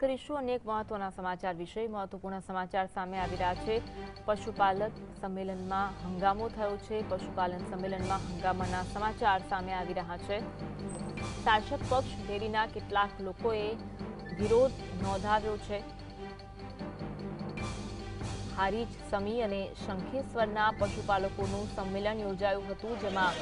કરીશું અનેક મહત્વના સમાચાર વિશે. મહત્વપૂર્ણ સમાચાર સામે આવી રહ્યા છે. પશુપાલક સંમેલનમાં હંગામો થયો છે. પશુપાલન સંમેલનમાં હંગામાના સમાચાર સામે આવી રહ્યા છે. શાસક પક્ષ ડેરીના કેટલાક લોકોએ વિરોધ નોંધાવ્યો છે. હારીજ સમી અને શંખેશ્વરના પશુપાલકોનું સંમેલન યોજાયું હતું, જેમાં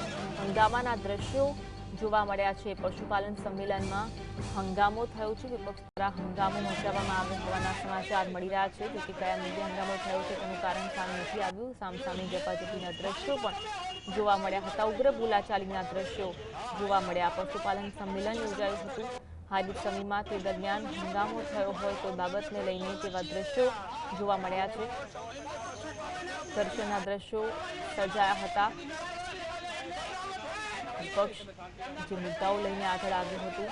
હંગામાના દ્રશ્યો જોવા મળ્યા છે. પશુપાલન સંમેલનમાં હંગામો થયો છે. વિપક્ષ દ્વારા હંગામો મચાવવામાં આવ્યો હોવાના સમાચાર મળી રહ્યા છે. જોકે કયા મુદ્દે હંગામો થયો છે તેનું કારણ સામે નથી આવ્યું. સામસામે જપાજપીના દ્રશ્યો પણ જોવા મળ્યા હતા. ઉગ્ર બોલાચાલીના દ્રશ્યો જોવા મળ્યા. પશુપાલન સંમેલન યોજાયું હતું. હાર્દિક સમયમાં તે દરમિયાન હંગામો થયો હોય કોઈ બાબતને લઈને તેવા દ્રશ્યો જોવા મળ્યા છે. દર્શનના દ્રશ્યો સર્જાયા હતા. વિપક્ષ જે મુદ્દાઓ લઈને આગળ આવ્યું હતું.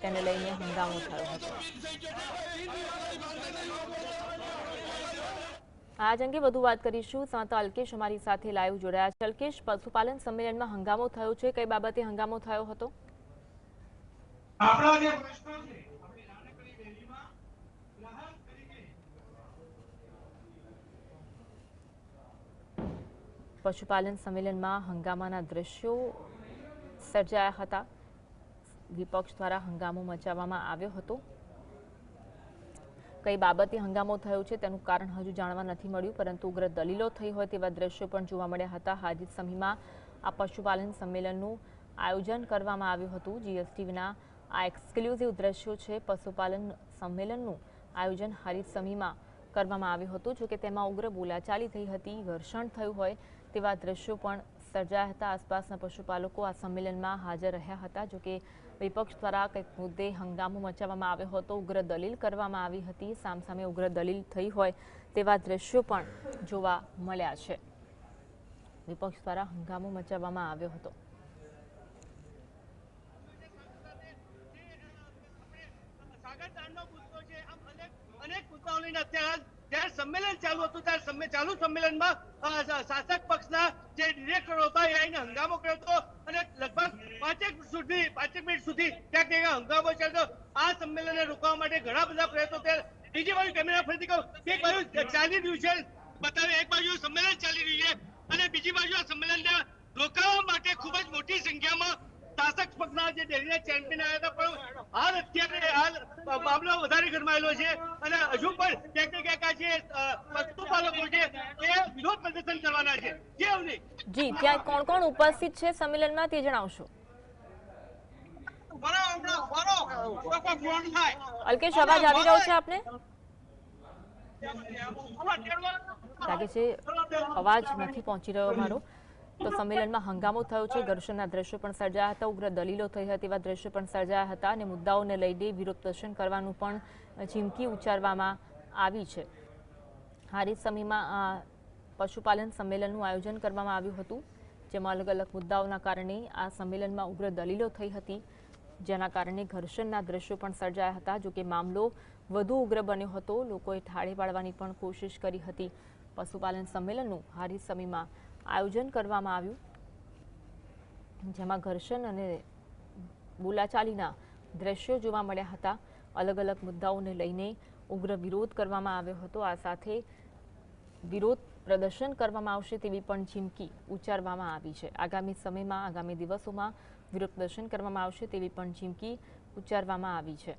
તેને લઈને હંગામો થયો હતો. આજ અંગે વધુ વાત કરીશું. સાંતા અલ્કેશ અમારી સાથે લાઈવ જોડાયા છે. અલ્કેશ, પશુપાલન સંમેલનમાં હંગામો થયો છે. કઈ બાબતે હંગામો થયો હતો? આપણા જે પ્રશ્નો છે પશુપાલન સંમેલનમાં હંગામાના દ્રશ્યો સર્જાયા હતા. વિપક્ષ દ્વારા હંગામો મચાવવામાં આવ્યો હતો. કઈ બાબતે હંગામો થયો છે તેનું કારણ હજુ જાણવા નથી મળ્યું, પરંતુ ઉગ્ર દલીલો થઈ હોય તેવા દ્રશ્યો પણ જોવા મળ્યા હતા. હાજી સમીમાં આ પશુપાલન સંમેલનનું આયોજન કરવામાં આવ્યું હતું. જીએસટી વિના આ એક્સક્લુઝિવ દ્રશ્યો છે પશુપાલન સંમેલનનું આયોજન હારીજ સમીમાં કરવામાં આવ્યું હતું. જોકે તેમાં ઉગ્ર બોલાચાલી થઈ હતી, ઘર્ષણ થયું હોય તેવા દ્રશ્યો પણ સર્જાયા હતા. આસપાસના પશુપાલકો આ સંમેલનમાં હાજર રહ્યા હતા જોકે વિપક્ષ દ્વારા કંઈક મુદ્દે હંગામો મચાવવામાં આવ્યો હતો. ઉગ્ર દલીલ કરવામાં આવી હતી. સામસામે ઉગ્ર દલીલ થઈ હોય તેવા દ્રશ્યો પણ જોવા મળ્યા છે. વિપક્ષ દ્વારા હંગામો મચાવવામાં આવ્યો હતો. અનેક અનેક અત્યારે જ્યારે સંમેલન ચાલુ હતું, ત્યારે ચાલુ સંમેલનમાં શાસક પક્ષના જે ડિરેક્ટરો હતા, એ આવીને હંગામો કર્યો હતો અને લગભગ પાંચેક સુધી, પાંચેક મિનિટ સુધી ક્યાંક ક્યાંક હંગામો ચાલતો આ સંમેલનને રોકવા માટે ઘણા બધા પ્રયત્નો થયા. બીજી બાજુ કેમેરા ફરીથી કહું એક બાજુ ચાલી રહ્યું છે, બતાવે, એક બાજુ સંમેલન ચાલી રહ્યું છે અને બીજી બાજુ આ સંમેલનને રોકાવા માટે ખૂબ જ મોટી સંખ્યામાં શાસક પક્ષના જે ડેરીના ચેમ્પિયન આવ્યા હતા પણ હાલ અત્યારે હાલ મામલો વધારે ગરમાયેલો છે. અને હજુ પણ ક્યાંક ને ક્યાંક આ જે પશુપાલકો છે એ વિરોધ પ્રદર્શન કરવાના છે. જે અવની જી ત્યાં કોણ કોણ ઉપસ્થિત છે સંમેલનમાં તે જણાવશો. અલ્કેશ અવાજ આવી રહ્યો છે આપને? લાગે છે અવાજ નથી પહોંચી રહ્યો મારો. તો સંમેલનમાં હંગામો થયો છે. ઘર્ષણના દ્રશ્યો પણ સર્જાયા હતા. ઉગ્ર દલીલો થઈ હતી એવા દ્રશ્યો પણ સર્જાયા હતા અને મુદ્દાઓને લઈને વિરોધ પ્રદર્શન કરવાનું પણ ચીમકી ઉચ્ચારવામાં આવી છે. હારી સમયમાં આ પશુપાલન સંમેલનનું આયોજન કરવામાં આવ્યું હતું, જેમાં અલગ અલગ મુદ્દાઓના કારણે આ સંમેલનમાં ઉગ્ર દલીલો થઈ હતી. જેના કારણે ઘર્ષણના દ્રશ્યો પણ સર્જાયા હતા. જોકે મામલો વધુ ઉગ્ર બન્યો હતો. લોકોએ ઠાળે પાડવાની પણ કોશિશ કરી હતી. પશુપાલન સંમેલનનું હારી સમીમાં આયોજન કરવામાં આવ્યું. જેમાં ઘર્ષણ અને બોલાચાલીના દ્રશ્યો જોવા મળ્યા હતા. અલગ અલગ મુદ્દાઓને લઈને ઉગ્ર વિરોધ કરવામાં આવ્યો હતો. આ સાથે વિરોધ પ્રદર્શન કરવામાં આવશે તેવી પણ ચીમકી ઉચ્ચારવામાં આવી છે. આગામી સમયમાં, આગામી દિવસોમાં વિરોધ પ્રદર્શન કરવામાં આવશે તેવી પણ ચીમકી ઉચ્ચારવામાં આવી છે.